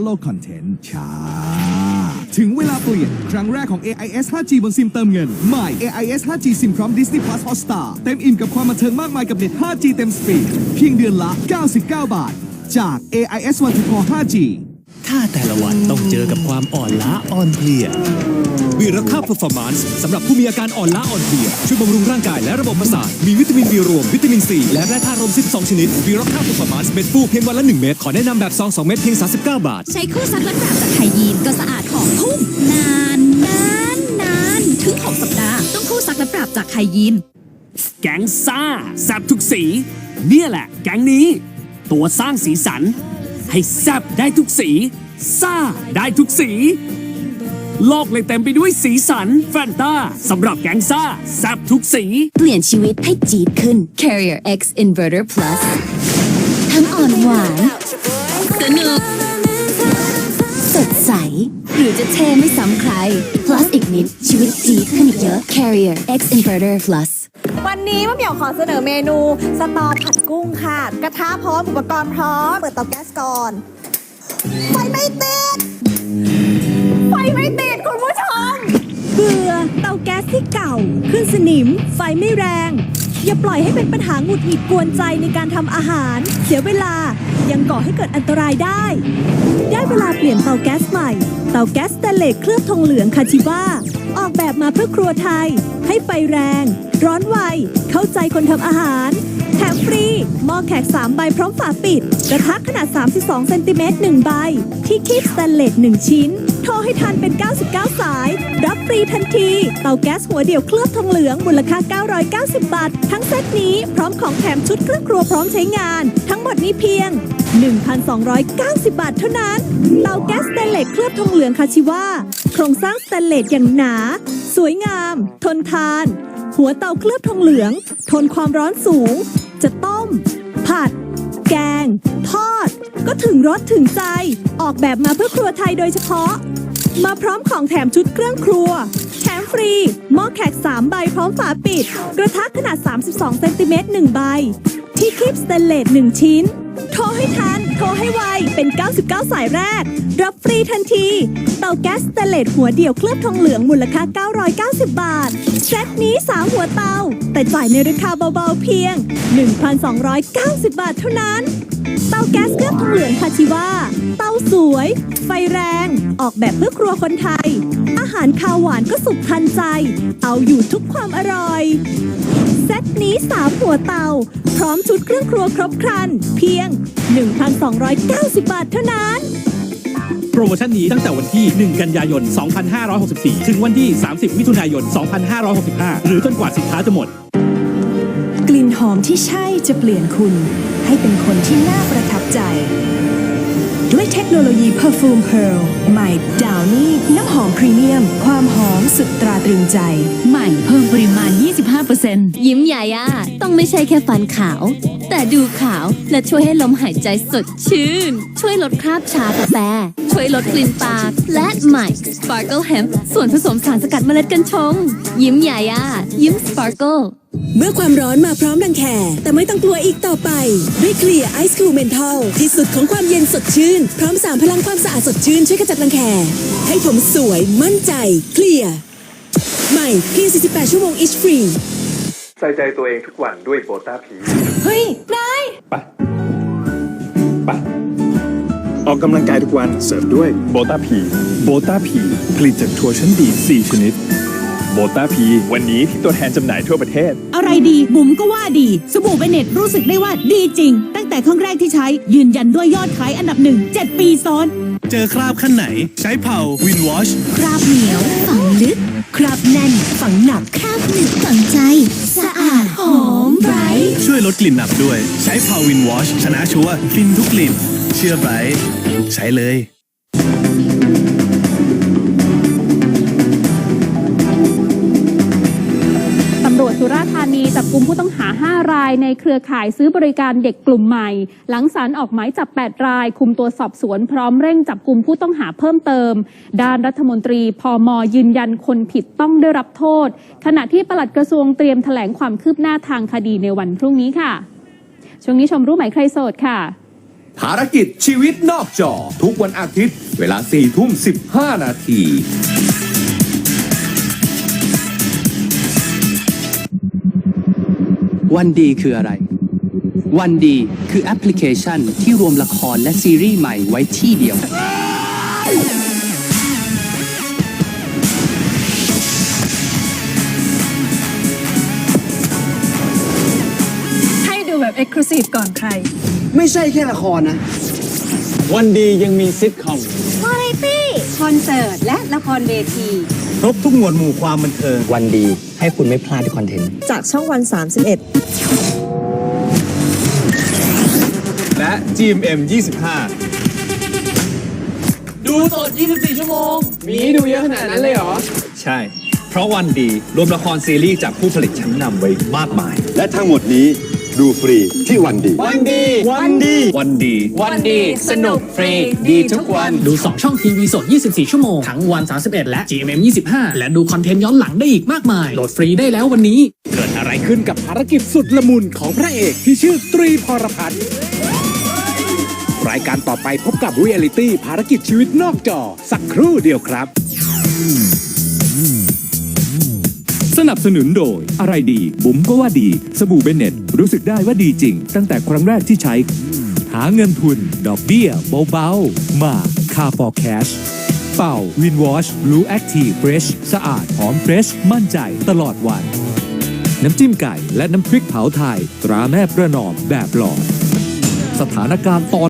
Hello Content ช้า ถึงเวลาเปลี่ยน ครั้งแรกของ AIS 5G บนซิมเติมเงิน ใหม่ AIS 5G ซิมพร้อม Disney Plus Hotstar เต็มอิ่มกับความบันเทิงมากมายกับเน็ต 5G เต็มสปีด เพียงเดือนละ 99 บาท จาก AIS One to Call 5G ถ้าแต่ละวันต้องเจอกับความอ่อนล้าอ่อนเพลีย วีรค่า performance สำหรับผู้มีอาการอ่อนล้าอ่อนเพลียช่วยบำรุงร่างกายและระบบประสาทมีวิตามินบีรวมวิตามินซีและแร่ธาตุรวม 12 ชนิดวีรค่า performance เม็ดฟูเพียงวันละ 1 เม็ดขอแนะนำแบบซอง2เม็ดเพียง 39 บาท ใช้คู่ซักและปราบจากไทยยีนก็สะอาดหอมพุ่งนานนานนานถึง6สัปดาห์ต้องคู่ซักและปราบจากไทยยีนแก๊งซ่าแซบทุกสี เนี่ยแหละ แก๊งนี้ ตัวสร้างสีสัน ให้แซบได้ทุกสี ซ่าได้ทุกสี โลกเลยเต็มไปด้วยสีสันแฟนตาสำหรับแก๊งซ่าแซบทุกสี เปลี่ยนชีวิตให้จี๊ดขึ้น Carrier X Inverter Plus ทั้งอ่อนหวานสนุกสดใส หรือจะเท่ไม่ซ้ำใคร plus อีกนิด ชีวิตจี๊ดขึ้นอีกเยอะ Carrier X Inverter Plus วันนี้มะเหมียวขอเสนอเมนู สตอผัดกุ้งค่ะ กระทะพร้อม อุปกรณ์พร้อม เปิดเตาแก๊สก่อน ไฟไม่ติด ไม่ติดคุณผู้ชม เบื่อเตาแก๊สที่เก่า ขึ้นสนิม ไฟไม่แรง อย่าปล่อยให้เป็นปัญหาหงุดหงิดกวนใจในการทำอาหาร เสียเวลายังก่อให้เกิดอันตรายได้ ได้เวลาเปลี่ยนเตาแก๊สใหม่ เตาแก๊สสเตนเลสเคลือบทองเหลืองคาชิว่าออกแบบมาเพื่อครัวไทย ให้ไฟแรง ร้อนไว เข้าใจคนทำอาหารแถมฟรีหม้อแขก 3 ใบพร้อมฝาปิด กระทะขนาด 32 เซนติเมตร1ใบ ที่คีบสแตนเลส1ชิ้น ทรให้ทันเป็น 99 สาย รับฟรีทันที เตาแก๊สหัวเดี่ยวเคลือบทองเหลืองมูลค่า 990 บาท ทั้งเซตนี้พร้อมของแถมชุดเครื่องครัวพร้อมใช้งาน ทั้งหมดนี้เพียง 1,290 บาทเท่านั้น เตาแก๊สสแตนเลสเคลือบทองเหลืองคาชิว่า โครงสร้างสแตนเลสอย่างหนา สวยงาม ทนทาน หัวเตาเคลือบทองเหลือง ทนความร้อนสูง จะต้ม ผัด ง ทอด ก็ถึงรสถึงใจ ออกแบบมาเพื่อครัวไทยโดยเฉพาะ มาพร้อมของแถมชุดเครื่องครัว แถมฟรีหม้อแขก 3 ใบพร้อมฝาปิด กระทะขนาด 32 เซนติเมตร1ใบ ที่คลิปสเตนเลส1ชิ้น โทรให้ทัน ไว เป็น 99 สายแรก รับฟรีทันที เตาแก๊สเตเลสหัวเดี่ยวเคลือบทองเหลืองมูลค่า 990 บาท เซตนี้ 3 หัวเตา แต่จ่ายในราคาเบาๆเพียง 1,290 บาทเท่านั้น เตาแก๊สเคลือบทองเหลืองคาชิว่า เตาสวย ไฟแรง ออกแบบเพื่อครัวคนไทย อาหารคาวหวานก็สุกทันใจ เอาอยู่ทุกความอร่อย เซตนี้3หัวเตา พร้อมชุดเครื่องครัวครบครัน เพียง 1,290 บาทเท่านั้น โปรโมชั่นนี้ตั้งแต่วันที่ 1 กันยายน 2564 ถึงวันที่ 30 มิถุนายน 2565 หรือจนกว่าสินค้าจะหมด กลิ่นหอมที่ใช่จะเปลี่ยนคุณ ให้เป็นคนที่น่าประทับใจ ด้วยเทคโนโลยี Perfume Pearl ใหม่ Downy น้ำหอมพรีเมียม ความหอมสุดตราตรึงใจ ใหม่เพิ่มปริมาณ 25%ยิ้มใหญ่อะต้องไม่ใช่แค่ฟันขาว แต่ดูขาวและช่วยให้ลมหายใจสดชื่น ช่วยลดคราบชากาแฟช่วยลดกลิ่นปาก และใหม่ Sparkle Hemp ส่วนผสมสารสกัดเมล็ดกัญชง ยิ้มใหญ่อะยิ้ม Sparkle เมื่อความร้อนมาพร้อมรังแคแต่ไม่ต้องกลัวอีกต่อไป ด้วยเคลียร์ไอซ์คูลเมนทัลที่สุดของความเย็นสดชื่น พร้อมสามพลังความสะอาดสดชื่นช่วยขจัดรังแคให้ผมสวยมั่นใจ เคลียร์ใหม่เพียง 48 ชั่วโมงอิชฟรี ใส่ใจตัวเองทุกวันด้วยโบต้าพีเฮ้ย นายไปออกกำลังกายทุกวันเสริมด้วยโบต้าพีโบต้าพีผลิตจากถั่วชั้นดี 4 ชนิดโบต้าพีวันนี้ที่ตัวแทนจำหน่ายทั่วประเทศอะไรดีบุ๋มก็ว่าดี สบู่เบเน็ตรู้สึกได้ว่าดีจริง ตั้งแต่ครั้งแรกที่ใช้ยืนยันด้วยยอดขายอันดับหนึ่ง7ปีซ้อน เจอคราบขั้นไหน ใช้เผาวินวอชคราบเหนียว ฝังลึก คราบแน่น ฝังหนัก คราบหนึบฝังใจ สะอาด หอมไบรท์ช่วยลดกลิ่นหนับด้วย ใช้เผาวินวอชชนะชัวร์ฟินทุกกลิ่น เชื่อไบรท์ใช้เลย ราษฎร์ธานีจับกลุ่มผู้ต้องหา 5 รายในเครือข่ายซื้อบริการเด็กกลุ่มใหม่ หลังศาลออกหมายจับ 8 ราย คุมตัวสอบสวนพร้อมเร่งจับกลุ่มผู้ต้องหาเพิ่มเติม ด้านรัฐมนตรีพอมยืนยันคนผิดต้องได้รับโทษ ขณะที่ปลัดกระทรวงเตรียมแถลงความคืบหน้าทางคดีในวันพรุ่งนี้ค่ะ ช่วงนี้ชมรู้ไหมใครโสดค่ะภารกิจชีวิตนอกจอ ทุกวันอาทิตย์ เวลา4ทุ่ม15 นาที วันดีคืออะไร วันดีคือแอปพลิเคชันที่รวมละครและซีรีส์ใหม่ไว้ที่เดียว ให้ดูแบบ Exclusive ก่อนใคร ไม่ใช่แค่ละครนะ วันดียังมีซิทคอม วาไรตี้ คอนเสิร์ต และละครเวที ครบทุกหมวดหมู่ความบันเทิง วันดีให้คุณไม่พลาดที่คอนเทนต์ จากช่องวัน31และ GMM 25 ดูสด 24 ชั่วโมง มีดูเยอะขนาดนั้นเลยเหรอ ใช่ เพราะวันดีรวมละครซีรีส์จากผู้ผลิตชั้นนำไว้มากมาย และทั้งหมดนี้ ดูฟรีที่วันดี วันดี วันดี วันดี วันดี สนุกฟรี ดีทุกวัน ดู 2 ช่องทีวีสด 24 ชั่วโมง ทั้งวัน 31 และ GMM 25 และดูคอนเทนต์ย้อนหลังได้อีกมากมาย โหลดฟรีได้แล้ววันนี้ เกิดอะไรขึ้นกับภารกิจสุดละมุนของพระเอกที่ชื่อตรีพรพัฒน์รายการต่อไปพบกับเรียลิตี้ภารกิจชีวิตนอกจอ สักครู่เดียวครับ สนับสนุนโดย อะไรดีบุ๋มก็ว่าดี สบู่เบนเน็ตรู้สึกได้ว่าดีจริง ตั้งแต่ครั้งแรกที่ใช้ หาเงินทุน ดอกเบี้ยเบาๆ มาคา for cash เป่าวินวอชรู้แอคทีฟเฟรชสะอาดหอมเฟรชมั่นใจตลอดวัน น้ำจิ้มไก่และน้ำพริกเผาไทย ตราแม่ประนอมแบบหลอดสถานการณ์ตอน